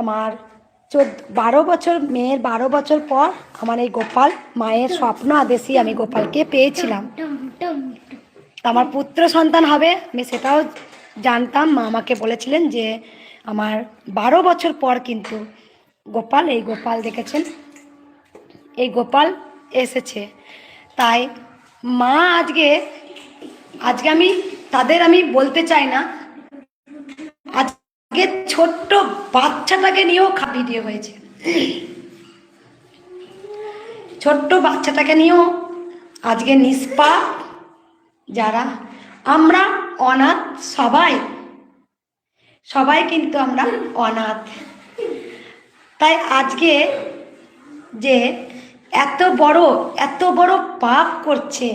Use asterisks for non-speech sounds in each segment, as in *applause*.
আমার চোদ্দ, বারো বছর, মেয়ের বারো বছর পর আমার এই গোপাল মায়ের স্বপ্ন আদেশই আমি গোপালকে পেয়েছিলাম। আমার পুত্র সন্তান হবে, আমি সেটাও জানতাম, মা আমাকে বলেছিলেন যে আমার বারো বছর পর কিন্তু গোপাল, এই গোপাল দেখেছেন? এই গোপাল এসেছে। তাই মা আজকে আজকে আমি, তাদের আমি বলতে চাই না। আজকে ছোট্ট বাচ্চাটাকে নিয়েও ভিডিও হয়েছে। ছোট্ট বাচ্চাটাকে নিয়েও আজকে নিষ্পাপ যারা, আমরা অনাথ সবাই। সবাই কিন্তু আমরা অনাথ। তাই আজকে যে এত বড় এত বড় পাপ করছে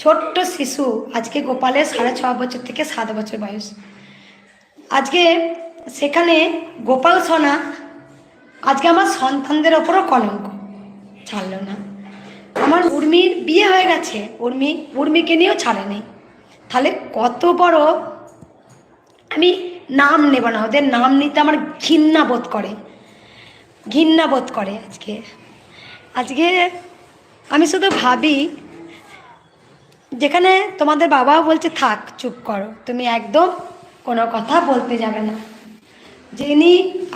ছোট্ট শিশু, আজকে গোপালের সাড়ে ছ বছর থেকে সাত বছর বয়স। আজকে সেখানে গোপাল সোনা, আজকে আমার সন্তানদের ওপরও কলঙ্ক। ছাড়লো না। আমার উর্মির বিয়ে হয়ে গেছে। উর্মি, উর্মিকে নিয়েও ছাড়েনি। তাহলে কত বড় আমি নাম নেব না। ওদের নাম নিতে আমার ঘৃণা বোধ করে। ঘৃণা বোধ করে আজকে। আজকে আমি শুধু ভাবি, যেখানে তোমাদের বাবাও বলছে, থাক, চুপ করো। তুমি একদম কোনো কথা বলতে যাবে না। যিনি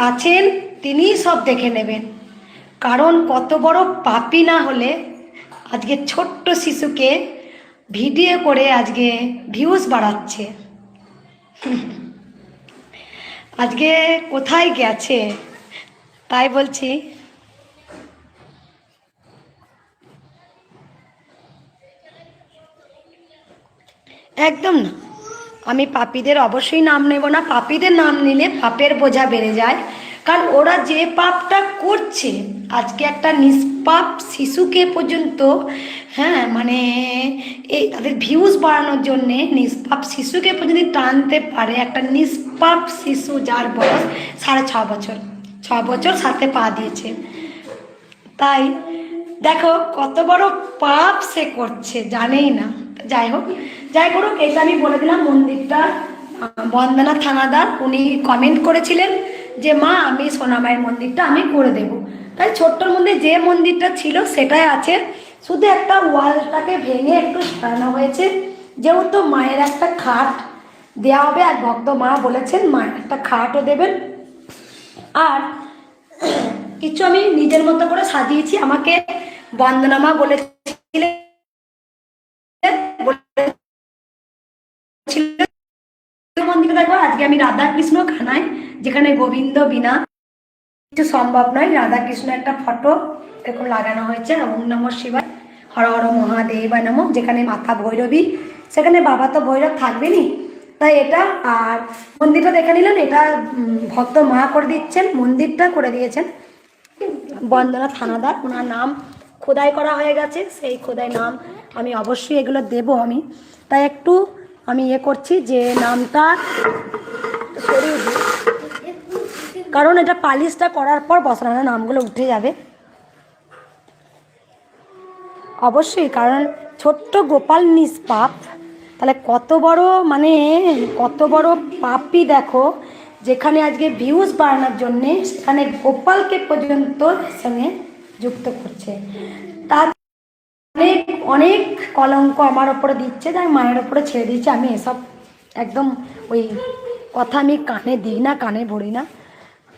আছেন তিনিই সব দেখে নেবেন। কারণ কত বড় পাপি না হলে আজকে ছোট্ট শিশুকে ভিডিও করে আজকে ভিউজ বাড়াচ্ছে। আজকে কোথায় গেছে? তাই বলছি। একদম না। আমি পাপীদের অবশ্যই নাম নেব না। পাপীদের নাম নিলে পাপের বোঝা বেড়ে যায়। কারণ ওরা যে পাপটা করছে, আজকে একটা নিষ্পাপ শিশুকে পর্যন্ত হ্যাঁ মানে এই তাদের ভিউজ বাড়ানোর জন্যে নিষ্পাপ শিশুকে পর্যন্ত টানতে পারে একটা নিষ্পাপ শিশু যার বয়স সাড়ে ছ বছর। ছ বছর সাথে পা দিয়েছে। তাই দেখো কত বড় পাপ সে করছে, জানেই না। যাই হোক যাই করুক এটা আমি বলে দিলাম, মন্দিরটা বন্দনা থানাদার, উনি কমেন্ট করেছিলেন যে, মা, আমি সোনামায়ের মন্দিরটা আমি করে দেব। তাই ছোট্টর মধ্যে যে মন্দিরটা ছিল, সেটাই আছে। শুধু একটা ওয়ালটাকে ভেঙে একটু সারানো হয়েছে। যেহেতু মায়ের একটা খাট দেওয়া হবে, আর ভক্ত মা বলেছেন মায়ের একটা খাটও দেবেন। আর কিছু আমি নিজের মতো করে সাজিয়েছি। আমাকে বন্দনামা বলেছিলেন মন্দিরে দেখো, আজকে আমি রাধা কৃষ্ণ খানায় যেখানে গোবিন্দ বিনা। কিছু সম্ভব নয় রাধা কৃষ্ণ একটা ফটো এরকম লাগানো হয়েছে, ওম নম শিবায়। হর হর মহাদেব নম, যেখানে মাথা ভৈরবী, সেখানে বাবা তো ভৈরব থাকবেনই। তাই এটা, আর মন্দিরটা দেখে নিলেন, এটা ভক্ত মা করে দিচ্ছেন, মন্দিরটা করে দিয়েছেন। বন্দনা থানাদার, ওনার নাম খোদাই করা হয়ে গেছে, সেই খোদাই নাম আমি অবশ্যই এগুলো দেব আমি। তাই একটু আমি ইয়ে করছি যে নামটা কারণ এটা পালিশটা করার পর বসানো নামগুলো উঠে যাবে। অবশ্যই, কারণ ছোট্ট গোপাল নিষ্পাপ তাহলে কত বড় মানে কত বড় পাপই দেখো, যেখানে আজকে ভিউজ বাড়ানোর জন্যে সেখানে গোপালকে পর্যন্ত সঙ্গে যুক্ত করছে। অনেক কলঙ্ক আমার ওপরে দিচ্ছে যে আমি মায়ের ওপরে ছেড়ে দিচ্ছে আমি এসব একদম ওই কথা আমি কানে দিই না, কানে ভরি না।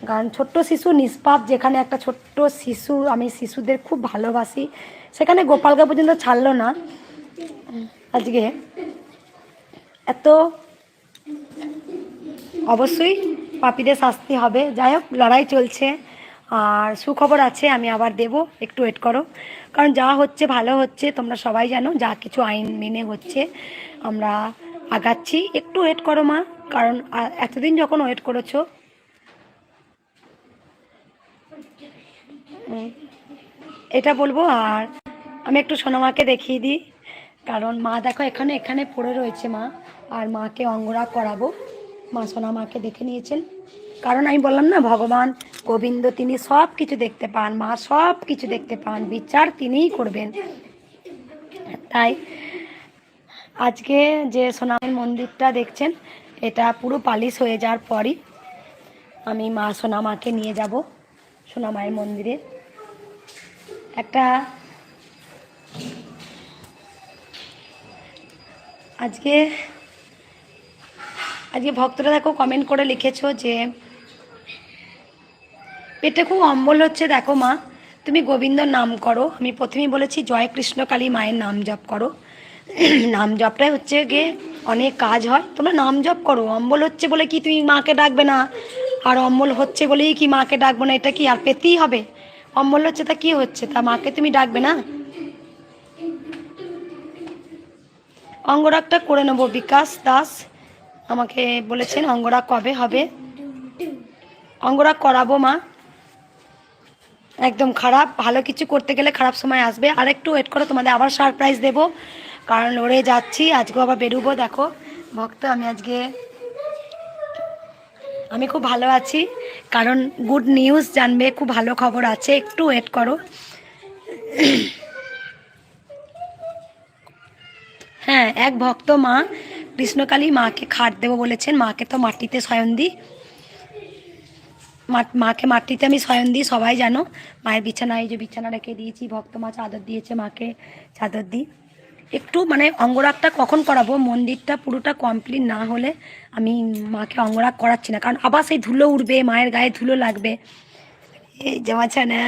কারণ ছোট্ট শিশু নিষ্পাপ, যেখানে একটা ছোট্ট শিশু, আমি শিশুদের খুব ভালোবাসি, সেখানে গোপালকে পর্যন্ত ছাড়লো না। আজকে এত অবশ্যই পাপিদের শাস্তি হবে। যাই হোক, লড়াই চলছে। আর সুখবর আছে, আমি আবার দেব। একটু ওয়েট করো। কারণ যা হচ্ছে, ভালো হচ্ছে, তোমরা সবাই জানো, যা কিছু আইন মেনে হচ্ছে, আমরা আগাচ্ছি। একটু ওয়েট করো মা, কারণ এতদিন যখন ওয়েট করেছ এটা বলব, আর আমি একটু সোনামাকে দেখিয়ে দিই। কারণ মা দেখো, এখানে এখানে পড়ে রয়েছে মা, আর মাকে অঙ্গরাগ করাবো। মা সোনা মাকে দেখে নিয়েছেন। কারণ আমি বললাম না, ভগবান গোবিন্দ তিনি সব কিছু দেখতে পান, মা সব কিছু দেখতে পান, বিচার তিনিই করবেন। তাই আজকে যে সোনামের মন্দিরটা দেখছেন, এটা পুরো পালিশ হয়ে যাওয়ার পরই আমি মা সোনা মাকে নিয়ে যাব সোনামায়ের মন্দিরে। একটা আজকে আজকে ভক্তরা দেখো কমেন্ট করে লিখেছো যে পেটে খুব অম্বল হচ্ছে, দেখো মা। তুমি গোবিন্দর নাম করো। আমি প্রথমেই বলেছি, জয় কৃষ্ণকালী মায়ের নাম জপ করো। *clears throat* নাম জপটাই হচ্ছে গিয়ে অনেক কাজ হয়। তোমরা নাম জপ করো। অম্বল হচ্ছে বলে কি তুমি মাকে ডাকবে না? আর অম্বল হচ্ছে বলেই কি মাকে ডাকবো না? এটা কি আর পেতেই হবে? অম্বল হচ্ছে তা কি হচ্ছে? তা মাকে তুমি ডাকবে না? অঙ্গরাগটা করে নেব, বিকাশ দাস। আমাকে বলেছেন, অঙ্গরাগ কবে হবে? অঙ্গরাগ করাবো মা। একদম খারাপ। ভালো কিছু করতে গেলে খারাপ সময় আসবে। আর একটু ওয়েট করো, তোমাদের আবার সারপ্রাইজ দেবো। কারণ লড়ে যাচ্ছি আজকেও আবার বেরোবো, দেখো। ভক্ত, আমি আজকে আমি খুব ভালো আছি। কারণ গুড নিউজ জানবে, খুব ভালো খবর আছে। একটু ওয়েট করো। হ্যাঁ এক ভক্ত মা, কৃষ্ণকালী মাকে খাট দেবো বলেছেন। মাকে তো মাটিতে শয়ন দিই। মাকে মাটিতে আমি শয়ন দিই সবাই জানো। মায়ের বিছানায় যে বিছানা রেখে দিয়েছি ভক্ত মা চাদর দিয়েছে মাকে চাদর দিই। একটু মানে অঙ্গরাগটা কখন করাবো? মন্দিরটা পুরোটা কমপ্লিট না হলে আমি মাকে অঙ্গরাগ করাচ্ছি না। কারণ আবার সেই ধুলো উঠবে মায়ের গায়ে ধুলো লাগবে। এই জমাচ্ছে না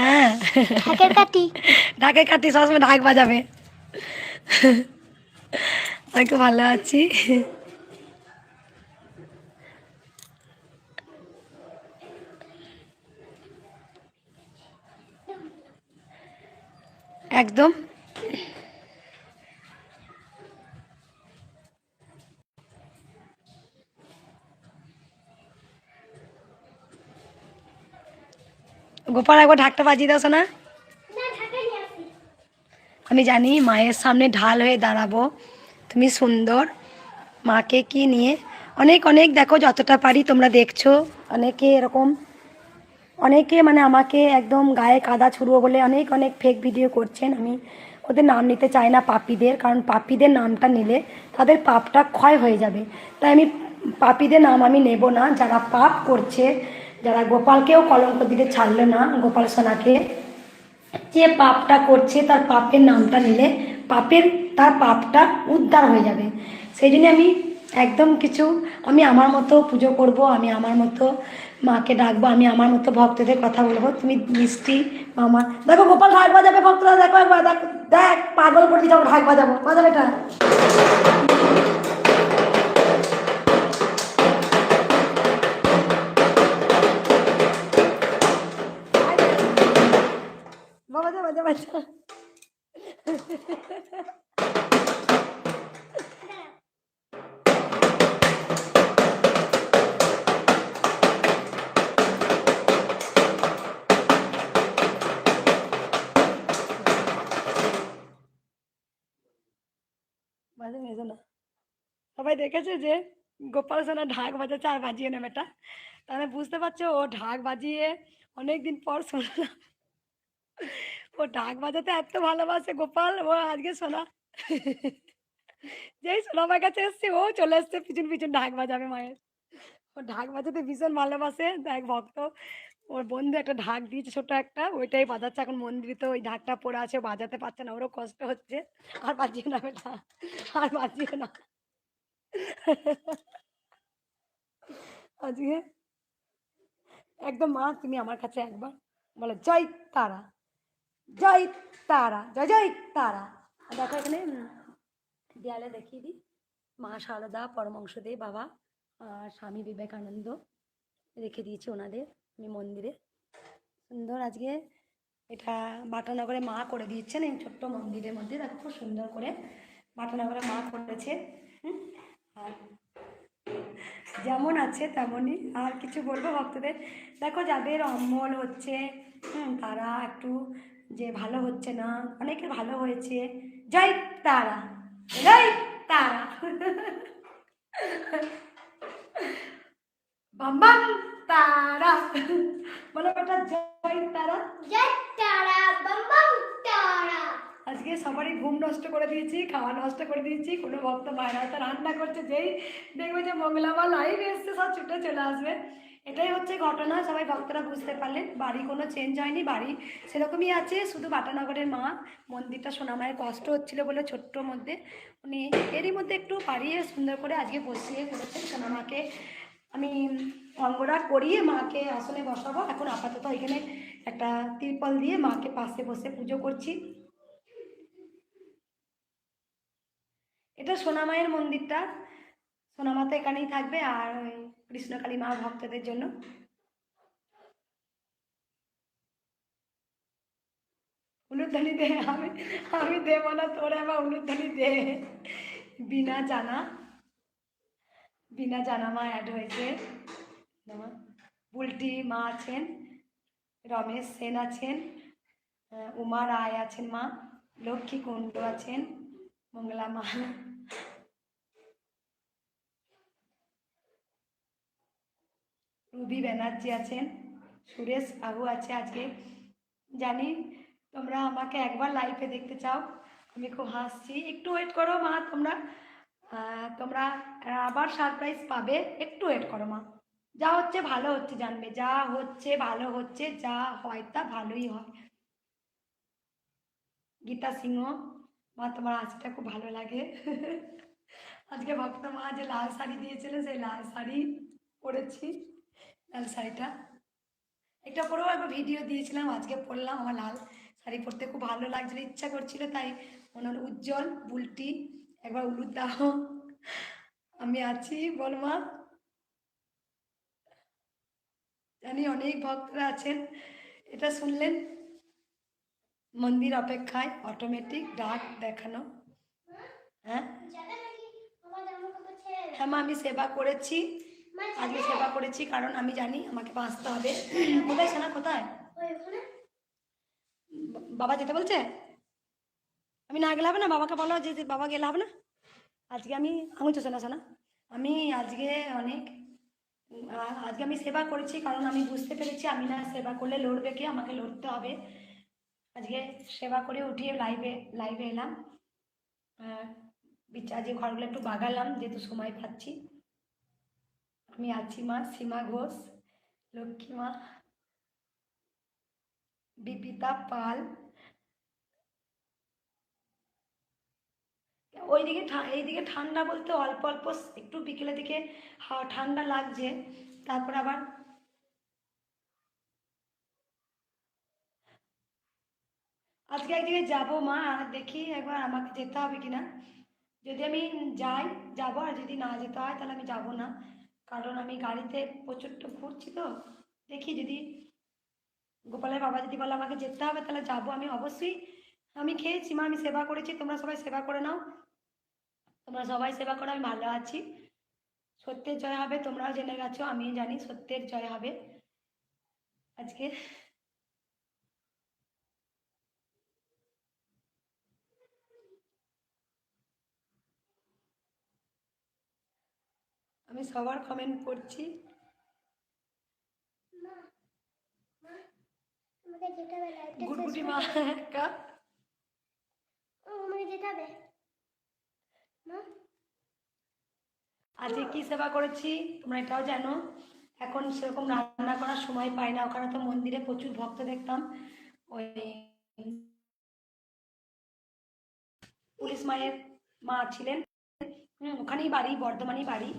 ঢাকের কাটি সবসময় ঢাক বাজাবে। আমি খুব ভালো আছি। একদম। গোপাল একবার ঢাকটা বাজিয়ে দাও না আমি জানি মায়ের সামনে ঢাল হয়ে দাঁড়াবো। তুমি সুন্দর। মাকে কি নিয়ে? অনেক অনেক দেখো যতটা পারি তোমরা দেখছ। অনেকে এরকম অনেকে মানে আমাকে একদম গায়ে কাদা ছুড়বো বলে অনেক অনেক ফেক ভিডিও করছেন। আমি ওদের নাম নিতে চাই না পাপীদের, কারণ পাপীদের নামটা নিলে তাদের পাপটা ক্ষয় হয়ে যাবে। তাই আমি পাপীদের নাম আমি নেব না। যারা পাপ করছে, যারা গোপালকেও কলঙ্ক দিতে ছাড়লো না, গোপাল সোনাকে, যে পাপটা করছে তার পাপের নামটা নিলে পাপের, তার পাপটা উদ্ধার হয়ে যাবে। সেই জন্য আমি একদম কিছু, আমি আমার মতো পুজো করব, আমি আমার মতো মাকে ডাকবো, আমি আমার মতো ভক্তদের কথা বলব। তুমি মিষ্টি, মামা। দেখো, গোপাল ঢাক বাজাবে ভক্তরা, দেখো একবার, দেখ দেখ, পাগল করে দিতে ঢাক বাজাবো। বাজাবে এটা। বাজা বাজা বাজা বাজে সবাই দেখেছে যে গোপাল সোনা ঢাক বাজাচ্ছে আর বাজিয়ে নেবে এটা। তাহলে বুঝতে পারছ, ও ঢাক বাজিয়ে অনেকদিন পর শুনলাম ও ঢাক বাজাতে এত ভালোবাসে গোপাল, ও আজকে সোনা যেই সোনা মায়ের কাছে এসছে, ও চলে এসছে, পিছন পিছন ঢাক বাজাবে মায়ের। ও ঢাক বাজাতে ভীষণ ভালোবাসে, দেখ ভক্ত। ওর বন্ধু একটা ঢাক দিয়েছে ছোট একটা, ওইটাই বাজাচ্ছে এখন মন্দিরে তো ওই ঢাকটা পড়ে আছে বাজাতে পারছে না, ওরও কষ্ট হচ্ছে। আর বাজিয়ে না, আর বাজিয়ে না। আজকে একদম মা, তুমি আমার কাছে একবার বলো, জয় তারা জয় তারা, জয় জয় তারা। দেখো এখানে দেয়ালে দেখিয়ে দিই। মা সারদা পরমংশদেব বাবা আর স্বামী বিবেকানন্দ রেখে দিয়েছি ওনাদের, আমি মন্দিরে। সুন্দর আজকে এটা বাটানগরে মা করে দিয়েছেন, এই ছোট্ট মন্দিরের মধ্যে। দেখো খুব সুন্দর করে বাটানগরে মা করেছে? আর যেমন আছে তেমনই। আর কিছু বলব ভক্তদের? দেখো যাদের অম্বল হচ্ছে হুম, তারা একটু যে ভালো হচ্ছে না অনেকে ভালো হয়েছে। জয় তারা জয় তারা। বাম বাম তারা। বলো বেটা জয় তারা। জয় তারা বাম বাম তারা। আজকে সবারই ঘুম নষ্ট করে দিয়েছি, খাওয়া নষ্ট করে দিয়েছি, কোনো ভক্ত বাইরে হয়তো রান্না করছে, যেই দেখবে যে মঙ্গলা মঙ্গলাবার লাইভ এসছে, সব ছুটে চলে আসবে। এটাই হচ্ছে ঘটনা, সবাই ভক্তরা বুঝতে পারলেন, বাড়ি কোনো চেঞ্জ হয়নি, বাড়ি সেরকমই আছে, শুধু বাটানগরের মা, মন্দিরটা সোনামায়ের কষ্ট হচ্ছিল বলে ছোট্ট মধ্যে। উনি এরই মধ্যে একটু বাড়িয়ে সুন্দর করে আজকে বসিয়ে করেছেন সোনামাকে আমি অঙ্গরা করিয়ে মাকে আসলে বসাবো। এখন আপাতত এখানে একটা তিরপল দিয়ে মাকে পাশে বসে পুজো করছি। এটা সোনামায়ের মন্দিরটা। সোনামা তো এখানেই থাকবে আর ওই কৃষ্ণকালী মা ভক্তদের জন্য। উলুধ্বনি দে, আমি আমি দেবো না তোরা আবার উলুধ্বনি দে। বিনা জানা বিনা জানা মা অ্যাড হয়েছে। বুলটি মা আছেন, রমেশ সেন আছেন উমা রায় আছেন মা, লক্ষ্মী কুণ্ড আছেন, মঙ্গলা মা রুবি ব্যানার্জি আছেন। সুরেশ বাবু আছে আজকে। জানি তোমরা আমাকে একবার লাইভে দেখতে চাও। আমি খুব হাসছি। একটু ওয়েট করো মা, তোমরা। তোমরা আবার সারপ্রাইজ পাবে। একটু ওয়েট করো মা। যা হচ্ছে ভালো হচ্ছে জানবে। যা হচ্ছে ভালো হচ্ছে, যা হয় তা ভালোই হয়। গীতা সিংহ, মা, তোমার হাসিটা খুব ভালো লাগে। আজকে ভক্ত মা যে লাল শাড়ি দিয়েছিলেন, সেই লাল শাড়ি পরেছি। লাল শাড়িটা। একটা পরেও একবার ভিডিও দিয়েছিলাম আজকে পরলাম আমার লাল শাড়ি পরতে। খুব ভালো লাগছিল ইচ্ছা করছিল তাই মনে হলো উজ্জ্বল বুলটি একবার উলুদ দাও আমি আছি বল মা। জানি অনেক ভক্তরা আছেন। এটা শুনলেন? মন্দির অপেক্ষায় অটোমেটিক ডাক দেখানো। হ্যাঁ। হ্যাঁ মা আমি সেবা করেছি। আজকে সেবা করেছি কারণ আমি জানি আমাকে বাঁচতে হবে। কোথায় সোনা কোথায়? বাবা যেতে বলছে? আমি না গেলে হবে না? বাবাকে বলো যে যে বাবা গেলে হবে না? আজকে আমি আঙুল চোষে না শোনা আমি আজকে অনেক আজকে আমি সেবা করেছি কারণ আমি বুঝতে পেরেছি আমি না সেবা করলে লড়বে কে? আমাকে লড়তে হবে। আজকে সেবা করে উঠিয়ে লাইভে লাইভে এলাম। বিচ- আজকে ঘরগুলো একটু বাগালাম যেহেতু সময় পাচ্ছি। আমি আছি মা, সীমা ঘোষ, লক্ষ্মী মা বিপিতা পাল। ওইদিকে এইদিকে ঠান্ডা বলতে অল্প অল্প, একটু বিকেলের দিকে ঠান্ডা লাগছে। তারপর আবার আজকে একদিকে যাব মা, আর দেখি একবার আমাকে যেতে হবে কিনা। যদি আমি যাই, যাব, আর যদি না যেতে হয়, তাহলে আমি যাব না। কারণ আমি গাড়িতে প্রচণ্ড ঘুরছি তো। দেখি যদি গোপালের বাবা যদি বলে আমাকে যেতে হবে, তাহলে যাব আমি অবশ্যই। আমি খেয়েছি, মা, আমি সেবা করেছি, তোমরা সবাই সেবা করে নাও। তোমরা সবাই সেবা করো, আমি ভালো আছি। সত্যের জয় হবে, তোমরাও জেনে গেছো আমি জানি সত্যের জয় হবে। আজকে আমি সবার কমেন্ট গুটগুটি মা একা মা। আজকে কি সেবা করেছি তোমরা এটাও জানো। এখন সেরকম রান্না করার সময় পাই না। ওখানে তো মন্দিরে প্রচুর ভক্ত দেখতাম। ওই পুলিশ মায়ের মা ছিলেন। ওখানেই বাড়ি বর্ধমানেই বাড়ি।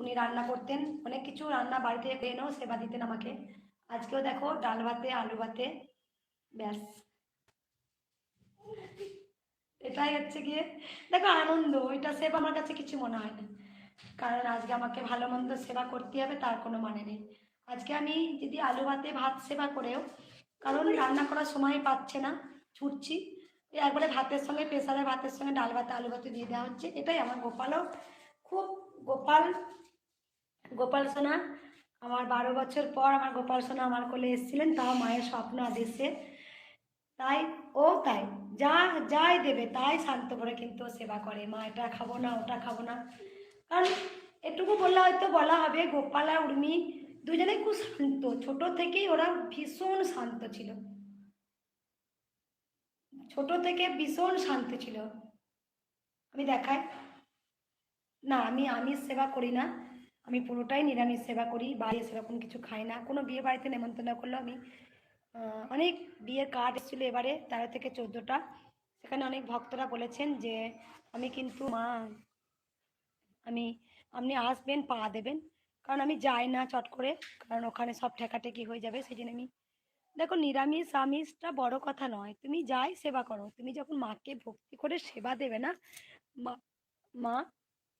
উনি রান্না করতেন। অনেক কিছু রান্না বাড়ি থেকে পেয়ে এনেও সেবা দিতেন আমাকে। আজকেও দেখো ডাল ভাতে, আলু ভাতে, ব্যাস। এটাই হচ্ছে গিয়ে, দেখো আনন্দ, ওইটা সেবা আমার কাছে কিছু মনে হয় না। কারণ আজকে আমাকে ভালো মন্দ সেবা করতে হবে, তার কোনো মানে নেই। আজকে আমি যদি আলু ভাতে, ভাত সেবা করেও, কারণ রান্না করার সময় পাচ্ছে না, ছুটছি। একবারে ভাতের সঙ্গে, প্রেসারের ভাতের সঙ্গে ডাল ভাতে, আলু ভাতে দিয়ে দেওয়া হচ্ছে। এটাই আমার গোপালও, খুব গোপাল গোপাল সোনা, আমার বারো বছর পর আমার গোপাল সোনা আমার কোলে এসেছিলেন, তাও মায়ের স্বপ্ন আদেশে তাই, ও তাই, যা, যাই দেবে তাই শান্ত করে কিন্তু সেবা করে। মা, এটা খাব না, ওটা খাব না। কারণ এটুকু বললে হয়তো বলা হবে, গোপাল আর উর্মি দুজনেই খুব শান্ত। ছোট থেকেই ওরা ভীষণ শান্ত ছিল। ছোট থেকে ভীষণ শান্ত ছিল। আমি দেখাই। না, আমি আমি সেবা করি না। আমি পুরোটাই নিরামিষ সেবা করি বাইরে সেরকম কিছু খাই না। কোনো বিয়ে বাড়িতে নেমন্তন্ন করলেও আমি। অনেক বিয়ের কার্ড এসেছিল এবারে, তেরো থেকে চোদ্দোটা। সেখানে অনেক ভক্তরা বলেছেন যে, আমি কিন্তু মা, আমি, আপনি আসবেন, পা দেবেন। কারণ আমি যাই না চট করে, কারণ ওখানে সব ঠেকাঠেকি হয়ে যাবে সেই জন্য আমি দেখো, নিরামিষ, আমিষটা বড় কথা নয়। তুমি যাই সেবা করো। তুমি যখন মাকে ভক্তি করে সেবা দেবে না মা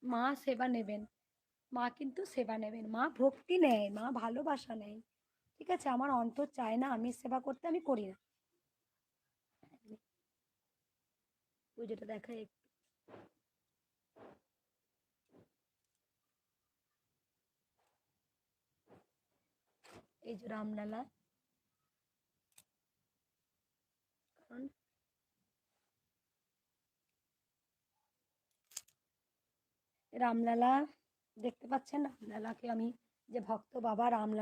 মা সেবা নেবেন। মা কিন্তু সেবা নেবেন। মা ভক্তি নেয়, মা ভালোবাসা নেয়। ঠিক আছে? আমার অন্তর চায় না আমি সেবা করতে, আমি করি না। পুজোটা দেখাই একটু। এই যে রামলালা। রামলালা দেখতে পাচ্ছেন রামলালাকে আমি যে ভক্ত বাবা রামলালা